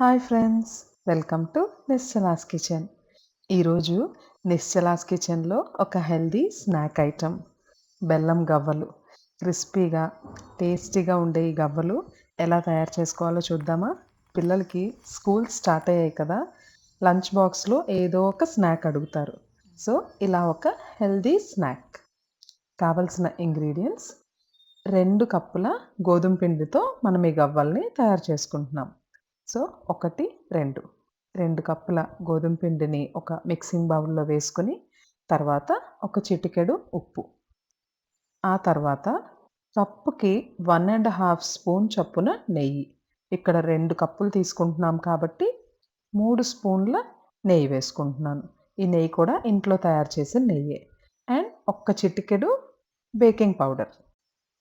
Hi friends welcome to Nischala's kitchen. ఈరోజు నిశ్చలాస్ కిచెన్లో ఒక హెల్దీ స్నాక్ ఐటెం బెల్లం గవ్వలు. క్రిస్పీగా టేస్టీగా ఉండే ఈ గవ్వలు ఎలా తయారు చేసుకోవాలో చూద్దామా? పిల్లలకి స్కూల్ స్టార్ట్ అయ్యాయి కదా లంచ్ బాక్స్లో ఏదో ఒక స్నాక్ అడుగుతారు. సో ఇలా ఒక హెల్దీ స్నాక్. కావలసిన ఇంగ్రీడియంట్స్ రెండు కప్పుల గోధుమ పిండితో మనం ఈ గవ్వల్ని తయారు చేసుకుంటున్నాం. సో ఒకటి రెండు. రెండు కప్పుల గోధుమ పిండిని ఒక మిక్సింగ్ బౌల్లో వేసుకుని తర్వాత ఒక చిటికెడు ఉప్పు. ఆ తర్వాత కప్పుకి వన్ అండ్ హాఫ్ స్పూన్ చొప్పున నెయ్యి. ఇక్కడ రెండు కప్పులు తీసుకుంటున్నాం కాబట్టి మూడు స్పూన్ల నెయ్యి వేసుకుంటున్నాను. ఈ నెయ్యి కూడా ఇంట్లో తయారు చేసిన నెయ్యే. అండ్ ఒక్క చిటికెడు బేకింగ్ పౌడర్.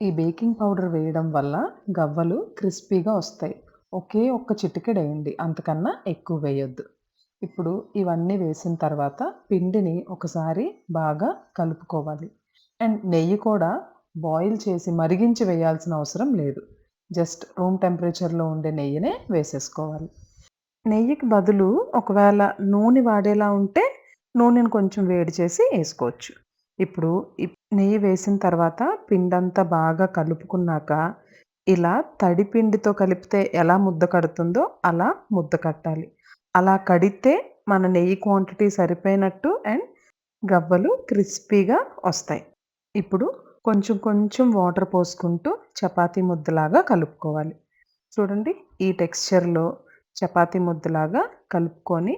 ఈ బేకింగ్ పౌడర్ వేయడం వల్ల గవ్వలు క్రిస్పీగా వస్తాయి. ఒకే ఒక్క చిటికెడు వేయండి అంతకన్నా ఎక్కువ వేయొద్దు. ఇప్పుడు ఇవన్నీ వేసిన తర్వాత పిండిని ఒకసారి బాగా కలుపుకోవాలి. అండ్ నెయ్యి కూడా బాయిల్ చేసి మరిగించి వేయాల్సిన అవసరం లేదు. జస్ట్ రూమ్ టెంపరేచర్లో ఉండే నెయ్యినే వేసేసుకోవాలి. నెయ్యికి బదులు ఒకవేళ నూనె వాడేలా ఉంటే నూనెను కొంచెం వేడి చేసి వేసుకోవచ్చు. ఇప్పుడు నెయ్యి వేసిన తర్వాత పిండంతా బాగా కలుపుకున్నాక ఇలా తడిపిండితో కలిపితే ఎలా ముద్ద కడుతుందో అలా ముద్ద కట్టాలి. అలా కడితే మన నెయ్యి క్వాంటిటీ సరిపోయినట్టు అండ్ గవ్వలు క్రిస్పీగా వస్తాయి. ఇప్పుడు కొంచెం కొంచెం వాటర్ పోసుకుంటూ చపాతీ ముద్దలాగా కలుపుకోవాలి. చూడండి ఈ టెక్స్చర్లో చపాతీ ముద్దలాగా కలుపుకొని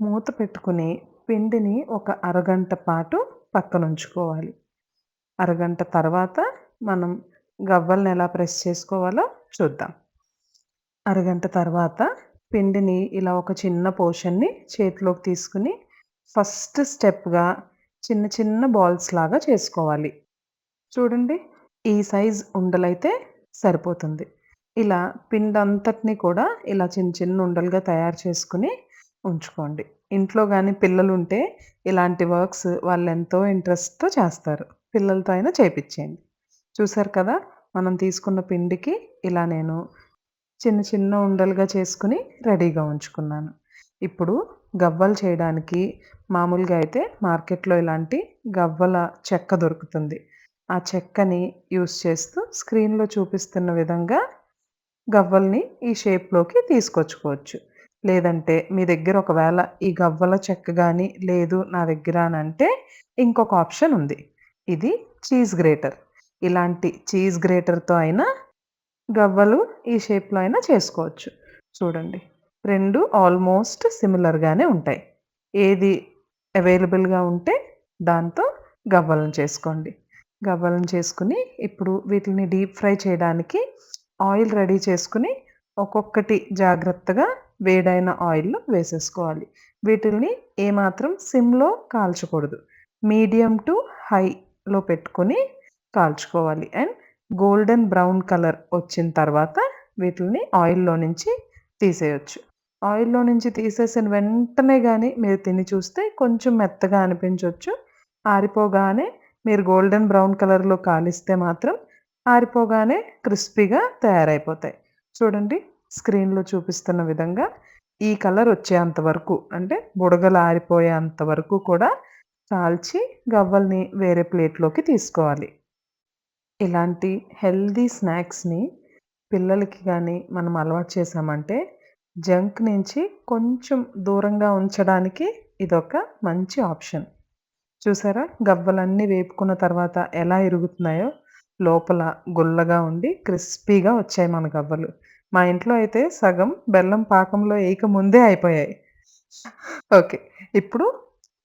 మూత పెట్టుకుని పిండిని ఒక అరగంట పాటు పక్కన ఉంచుకోవాలి అరగంట తర్వాత మనం గవ్వల్ని ఎలా ప్రెస్ చేసుకోవాలో చూద్దాం. అరగంట తర్వాత పిండిని ఇలా ఒక చిన్న పోర్షన్ని చేతిలోకి తీసుకుని ఫస్ట్ స్టెప్గా చిన్న చిన్న బాల్స్ లాగా చేసుకోవాలి. చూడండి ఈ సైజ్ ఉండలైతే సరిపోతుంది. ఇలా పిండి అంతటిని కూడా ఇలా చిన్న చిన్న ఉండలుగా తయారు చేసుకుని ఉంచుకోండి. ఇంట్లో కానీ పిల్లలు ఉంటే ఇలాంటి వర్క్స్ వాళ్ళు ఎంతో ఇంట్రెస్ట్తో చేస్తారు. పిల్లలతో అయినా చేపించేయండి చూసారు కదా? మనం తీసుకున్న పిండికి ఇలా నేను చిన్న చిన్న ఉండలుగా చేసుకుని రెడీగా ఉంచుకున్నాను. ఇప్పుడు గవ్వలు చేయడానికి మామూలుగా అయితే మార్కెట్లో ఇలాంటి గవ్వల చెక్క దొరుకుతుంది. ఆ చెక్కని యూస్ చేస్తూ స్క్రీన్లో చూపిస్తున్న విధంగా గవ్వల్ని ఈ షేప్లోకి తీసుకొచ్చుకోవచ్చు. లేదంటే మీ దగ్గర ఒకవేళ ఈ గవ్వల చెక్క కానీ లేదు నా దగ్గర అని అంటే ఇంకొక ఆప్షన్ ఉంది. ఇది చీజ్ గ్రేటర్. ఇలాంటి చీజ్ గ్రేటర్తో అయినా గవ్వలు ఈ షేప్లో అయినా చేసుకోవచ్చు. చూడండి. రెండు ఆల్మోస్ట్ సిమిలర్గానే ఉంటాయి. ఏది అవైలబుల్గా ఉంటే దాంతో గవ్వలను చేసుకోండి. గవ్వలను చేసుకుని ఇప్పుడు వీటిని డీప్ ఫ్రై చేయడానికి ఆయిల్ రెడీ చేసుకుని ఒక్కొక్కటి జాగ్రత్తగా వేడైన ఆయిల్లో వేసేసుకోవాలి. వీటిల్ని ఏమాత్రం సిమ్లో కాల్చకూడదు. మీడియం టు హైలో పెట్టుకొని కాల్చుకోవాలి. అండ్ గోల్డెన్ బ్రౌన్ కలర్ వచ్చిన తర్వాత వీటిని ఆయిల్లో నుంచి తీసేయచ్చు. ఆయిల్లో నుంచి తీసేసిన వెంటనే కానీ మీరు తిని చూస్తే కొంచెం మెత్తగా అనిపించవచ్చు ఆరిపోగానే మీరు గోల్డెన్ బ్రౌన్ కలర్లో కాలిస్తే మాత్రం ఆరిపోగానే క్రిస్పీగా తయారైపోతాయి. చూడండి స్క్రీన్లో చూపిస్తున్న విధంగా ఈ కలర్ వచ్చేంత వరకు అంటే బుడగలు ఆరిపోయేంత వరకు కూడా కాల్చి గవ్వల్ని వేరే ప్లేట్లోకి తీసుకోవాలి. ఇలాంటి హెల్దీ స్నాక్స్ని పిల్లలకి కానీ మనం అలవాటు చేసామంటే జంక్ నుంచి కొంచెం దూరంగా ఉంచడానికి ఇదొక మంచి ఆప్షన్. చూసారా? గవ్వలన్నీ వేపుకున్న తర్వాత ఎలా ఇరుగుతున్నాయో? లోపల గుల్లగా ఉండి క్రిస్పీగా వచ్చాయి మన గవ్వలు. మా ఇంట్లో అయితే సగం బెల్లం పాకంలో వేయక ముందే అయిపోయాయి. ఓకే. ఇప్పుడు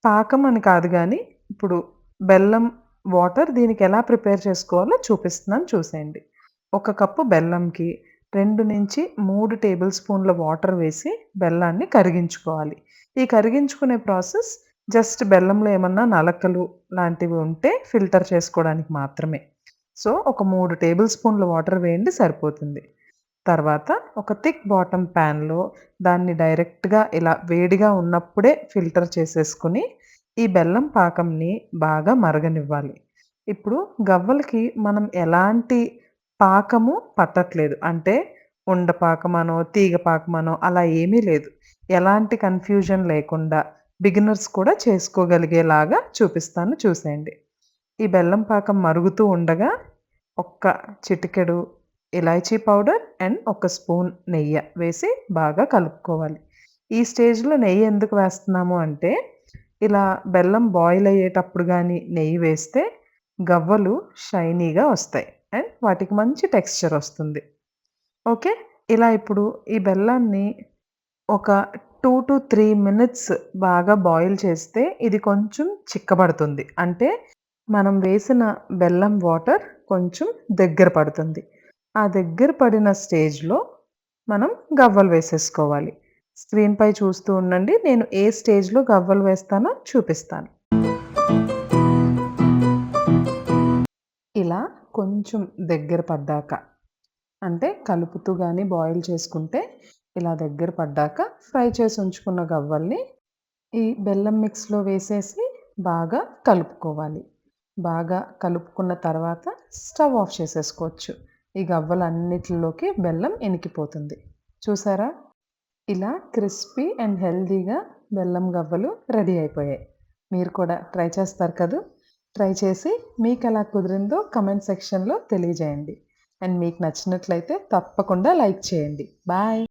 పాకం అని కాదు కానీ ఇప్పుడు బెల్లం వాటర్ దీనికి ఎలా ప్రిపేర్ చేసుకోవాలో చూపిస్తున్నాను చూసేయండి. ఒక కప్పు బెల్లంకి రెండు నుంచి మూడు టేబుల్ స్పూన్ల వాటర్ వేసి బెల్లాన్ని కరిగించుకోవాలి. ఈ కరిగించుకునే ప్రాసెస్ జస్ట్ బెల్లంలో ఏమన్నా నలకలు లాంటివి ఉంటే ఫిల్టర్ చేసుకోవడానికి మాత్రమే. సో ఒక మూడు టేబుల్ స్పూన్ల వాటర్ వేయండి సరిపోతుంది. తర్వాత ఒక థిక్ బాటమ్ ప్యాన్లో దాన్ని డైరెక్ట్గా ఇలా వేడిగా ఉన్నప్పుడే ఫిల్టర్ చేసేసుకుని ఈ బెల్లం పాకంని బాగా మరగనివ్వాలి ఇప్పుడు గవ్వలకి మనం ఎలాంటి పాకము పట్టట్లేదు అంటే ఉండ పాకమనో, తీగ పాకమనో అలా ఏమీ లేదు. ఎలాంటి కన్‌ఫ్యూజన్ లేకుండా బిగినర్స్ కూడా చేసుకోగలిగేలాగా చూపిస్తాను చూసేయండి. ఈ బెల్లం పాకం మరుగుతూ ఉండగా ఒక్క చిటికెడు ఇలాచీ పౌడర్ అండ్ ఒక స్పూన్ నెయ్యి వేసి బాగా కలుపుకోవాలి. ఈ స్టేజ్‌లో నెయ్యి ఎందుకు వేస్తున్నాము అంటే, ఇలా బెల్లం బాయిల్ అయ్యేటప్పుడు కానీ నెయ్యి వేస్తే గవ్వలు షైనీగా వస్తాయి. అండ్ వాటికి మంచి టెక్స్చర్ వస్తుంది. ఓకే. ఇలా ఇప్పుడు ఈ బెల్లాన్ని ఒక 2-3 మినిట్స్ బాగా బాయిల్ చేస్తే ఇది కొంచెం చిక్కబడుతుంది. అంటే మనం వేసిన బెల్లం వాటర్ కొంచెం దగ్గర పడుతుంది. ఆ దగ్గర పడిన స్టేజ్‌లో మనం గవ్వలు వేసేసుకోవాలి. స్క్రీన్‌పై చూస్తూ ఉండండి. నేను ఏ స్టేజ్‌లో గవ్వలు వేస్తానో చూపిస్తాను. ఇలా కొంచెం దగ్గర పడ్డాక అంటే కలుపుతూ కానీ బాయిల్ చేసుకుంటే ఇలా దగ్గర పడ్డాక ఫ్రై చేసి ఉంచుకున్న గవ్వల్ని ఈ బెల్లం మిక్స్‌లో వేసేసి బాగా కలుపుకోవాలి. బాగా కలుపుకున్న తర్వాత స్టవ్ ఆఫ్ చేసేసుకోవచ్చు. ఈ గవ్వలన్నిటిలోకి బెల్లం ఇనికిపోతుంది. చూసారా? ఇలా క్రిస్పీ అండ్ హెల్దీగా బెల్లం గవ్వలు రెడీ అయిపోయాయి. మీరు కూడా ట్రై చేస్తారు కదా ట్రై చేసి మీకు ఎలా కుదిరిందో కమెంట్ సెక్షన్‌లో తెలియజేయండి. అండ్ మీకు నచ్చినట్లయితే తప్పకుండా లైక్ చేయండి. బాయ్.